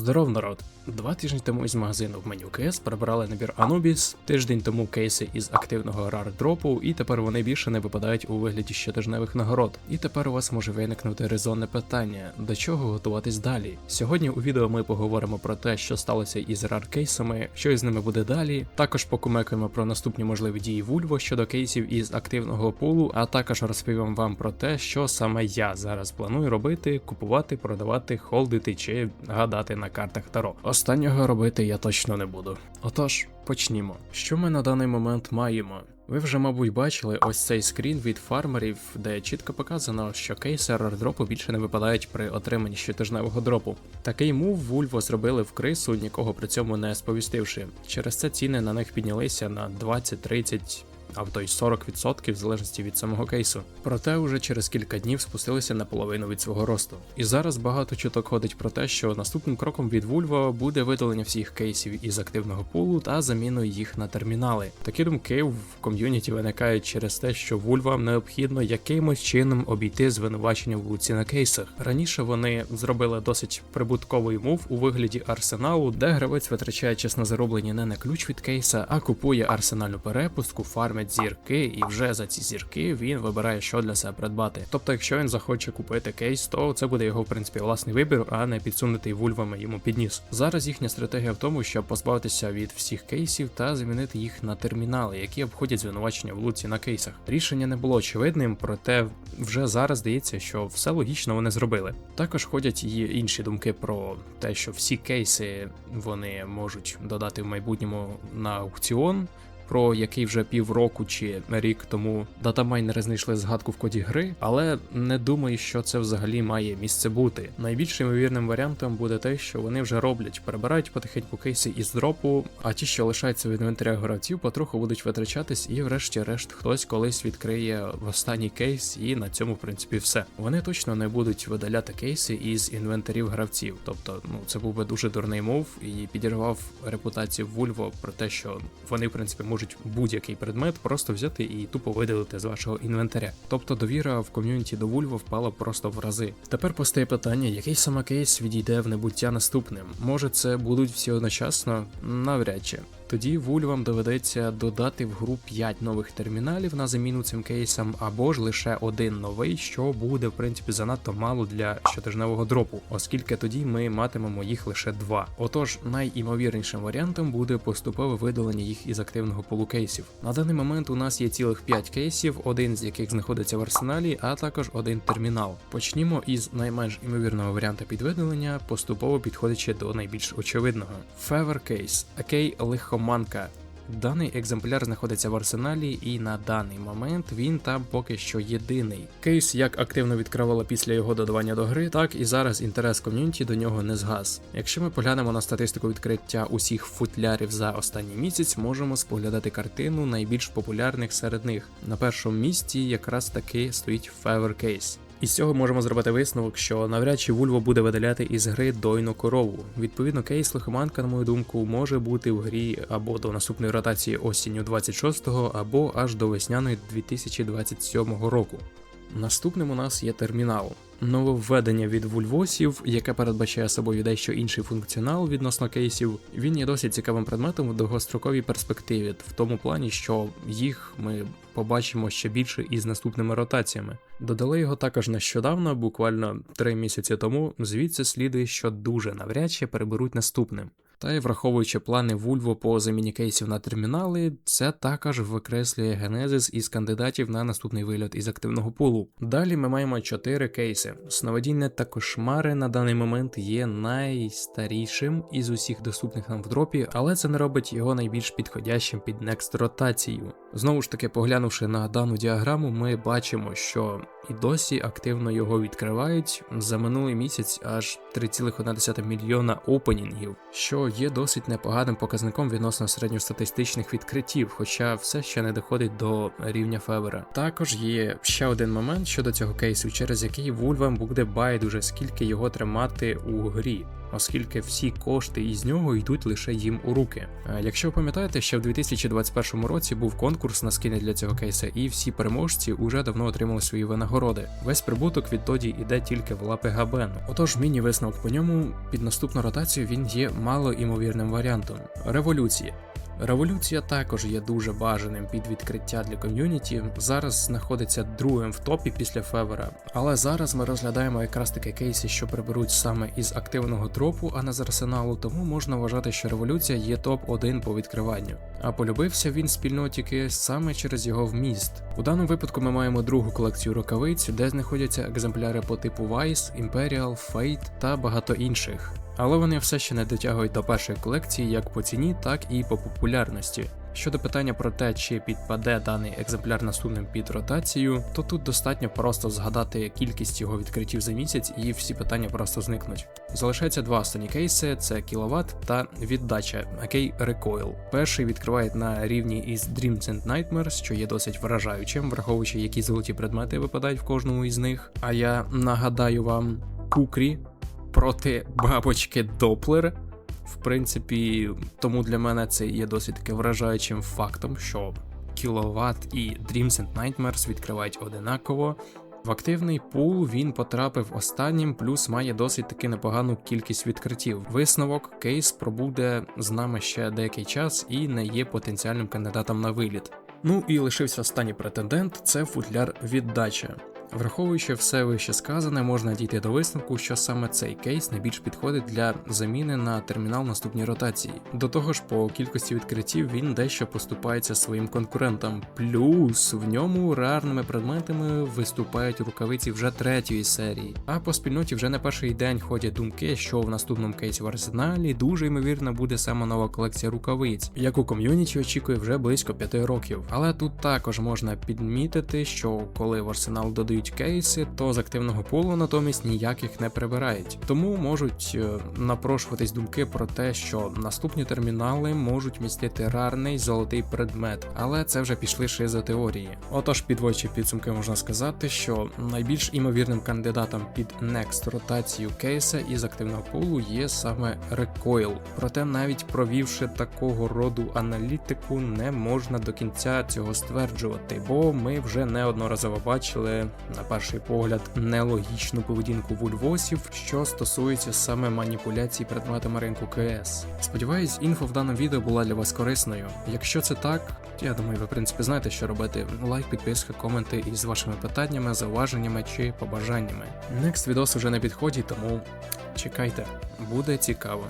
Здоров, народ! Два тижні тому із магазину в меню КС прибрали набір Anubis, тиждень тому кейси із активного рар дропу, і тепер вони більше не випадають у вигляді щотижневих нагород. І тепер у вас може виникнути резонне питання: до чого готуватись далі? Сьогодні у відео ми поговоримо про те, що сталося із рар кейсами, що із ними буде далі. Також покумекаємо про наступні можливі дії Вульво щодо кейсів із активного пулу, а також розповім вам про те, що саме я зараз планую робити: купувати, продавати, холдити чи гадати на картах Таро. Останнього робити я точно не буду. Отож, почнімо. Що ми на даний момент маємо? Ви вже, мабуть, бачили ось цей скрін від фармерів, де чітко показано, що кейси рардропу більше не випадають при отриманні щотижневого дропу. Такий мув Вульво зробили в крису, нікого при цьому не сповістивши. Через це ціни на них піднялися на 20-30 а то й 40% в залежності від самого кейсу. Проте уже через кілька днів спустилися на половину від свого росту. І зараз багато чуток ходить про те, що наступним кроком від Вульво буде видалення всіх кейсів із активного пулу та заміною їх на термінали. Такі думки в ком'юніті виникають через те, що Вульвам необхідно якимось чином обійти звинувачення в луці на кейсах. Раніше вони зробили досить прибутковий мув у вигляді арсеналу, де гравець витрачає час на зароблення не на ключ від кейса, а купує арсенальну перепустку, фармить зірки, і вже за ці зірки він вибирає, що для себе придбати. Тобто, якщо він захоче купити кейс, то це буде його в принципі власний вибір, а не підсунутий вульвами йому під ніс. Зараз їхня стратегія в тому, щоб позбавитися від всіх кейсів та замінити їх на термінали, які обходять звинувачення в луці на кейсах. Рішення не було очевидним, проте вже зараз здається, що все логічно вони зробили. Також ходять і інші думки про те, що всі кейси вони можуть додати в майбутньому на аукціон. Про який вже півроку чи рік тому датамайнери знайшли згадку в коді гри, але не думаю, що це взагалі має місце бути. Найбільш ймовірним варіантом буде те, що вони вже роблять, перебирають потихеньку кейси із дропу, а ті, що лишаються в інвентарях гравців, потроху будуть витрачатись, і, врешті-решт, хтось колись відкриє останній кейс, і на цьому, в принципі, все. Вони точно не будуть видаляти кейси із інвентарів гравців. Тобто, ну це був би дуже дурний мов і підірвав репутацію Вульво про те, що вони, в принципі, можуть будь-який предмет просто взяти і тупо видалити з вашого інвентаря. Тобто довіра в ком'юніті до Вульва впала просто в рази. Тепер постає питання, який саме кейс відійде в небуття наступним. Може це будуть всі одночасно? Навряд чи. Тоді вульвам доведеться додати в гру 5 нових терміналів на заміну цим кейсам, або ж лише один новий, що буде в принципі занадто мало для щотижневого дропу, оскільки тоді ми матимемо їх лише два. Отож, найімовірнішим варіантом буде поступове видалення їх із активного полу кейсів. На даний момент у нас є цілих 5 кейсів, один з яких знаходиться в арсеналі, а також один термінал. Почнімо із найменш імовірного варіанта підвидалення, поступово підходячи до найбільш очевидного. Fever Case, акей лихоманка. Даний екземпляр знаходиться в арсеналі, і на даний момент він там поки що єдиний. Кейс як активно відкривало після його додавання до гри, так і зараз інтерес ком'юніті до нього не згас. Якщо ми поглянемо на статистику відкриття усіх футлярів за останній місяць, можемо споглядати картину найбільш популярних серед них. На першому місці якраз таки стоїть Fever Case. Із цього можемо зробити висновок, що навряд чи Вульво буде видаляти із гри дойну корову. Відповідно, кейс лихоманка, на мою думку, може бути в грі або до наступної ротації осінню 26-го, або аж до весняної 2027 року. Наступним у нас є термінал. Нововведення від вульвосів, яке передбачає собою дещо інший функціонал відносно кейсів, він є досить цікавим предметом в довгостроковій перспективі, в тому плані, що їх ми побачимо ще більше із наступними ротаціями. Додали його також нещодавно, буквально три місяці тому. Звідси слідує, що дуже навряд чи переберуть наступним. Та й враховуючи плани Вульво по заміні кейсів на термінали, це також викреслює генезис із кандидатів на наступний виліт із активного пулу. Далі ми маємо 4 кейси. Сновидіння та кошмари на даний момент є найстарішим із усіх доступних нам в дропі, але це не робить його найбільш підходящим під next ротацію. Знову ж таки, поглянувши на дану діаграму, ми бачимо, що і досі активно його відкривають. За минулий місяць аж 3,1 мільйона опенінгів, що є досить непоганим показником відносно середньостатистичних відкриттів, хоча все ще не доходить до рівня Февера. Також є ще один момент щодо цього кейсу, через який Вульвам буде байдуже, скільки його тримати у грі. Оскільки всі кошти із нього йдуть лише їм у руки. Е, Якщо ви пам'ятаєте, ще в 2021 році був конкурс на скини для цього кейса, і всі переможці уже давно отримали свої винагороди. Весь прибуток відтоді йде тільки в лапи Габен. Отож, міні висновок по ньому під наступну ротацію він є мало імовірним варіантом. Революція. Революція також є дуже бажаним під відкриття для ком'юніті. Зараз знаходиться другим в топі після Февера. Але зараз ми розглядаємо якраз такі кейси, що приберуть саме із активного дропу, а не з арсеналу, тому можна вважати, що революція є топ-1 по відкриванню. А полюбився він спільноті КС саме через його вміст. У даному випадку ми маємо другу колекцію рукавиць, де знаходяться екземпляри по типу Vice, Imperial, Fate та багато інших. Але вони все ще не дотягують до першої колекції як по ціні, так і по популярності. Щодо питання про те, чи підпаде даний екземпляр наступним під ротацію, то тут достатньо просто згадати кількість його відкриттів за місяць, і всі питання просто зникнуть. Залишається два останні кейси: це кіловат та віддача, акей Recoil. Перший відкривають на рівні із Dreams and Nightmares, що є досить вражаючим, враховуючи, які золоті предмети випадають в кожному із них. А я нагадаю вам кукрі проти бабочки Доплер. В принципі, тому для мене це є досить таки вражаючим фактом, що Кіловат і Dreams and Nightmares відкривають одинаково. В активний пул він потрапив останнім, плюс має досить таки непогану кількість відкриттів. Висновок кейс пробуде з нами ще деякий час і не є потенціальним кандидатом на виліт. Ну і лишився останній претендент це футляр віддача. Враховуючи все вище сказане, можна дійти до висновку, що саме цей кейс найбільш підходить для заміни на термінал наступній ротації. До того ж, по кількості відкриттів він дещо поступається своїм конкурентам. Плюс в ньому рарними предметами виступають рукавиці вже третьої серії. А по спільноті вже не перший день ходять думки, що в наступному кейсі в арсеналі дуже ймовірно буде саме нова колекція рукавиць, яку ком'юніті очікує вже близько 5 років. Але тут також можна підмітити, що коли в арсенал додають кейси, то з активного пулу натомість ніяких не прибирають. Тому можуть е, напрошуватись думки про те, що наступні термінали можуть містити рарний золотий предмет, але це вже пішли шизо теорії. Отож, підводячи підсумки, можна сказати, що найбільш імовірним кандидатом під next ротацію кейса із активного пулу є саме Recoil. Проте навіть провівши такого роду аналітику, не можна до кінця цього стверджувати, бо ми вже неодноразово бачили на перший погляд нелогічну поведінку вульвосів, що стосується саме маніпуляцій предметами ринку КС. Сподіваюсь, інфо в даному відео була для вас корисною. Якщо це так, я думаю, ви в принципі знаєте, що робити. Лайк, підписка, коменти із вашими питаннями, зауваженнями чи побажаннями. Next відос уже на підході, тому чекайте, буде цікаво.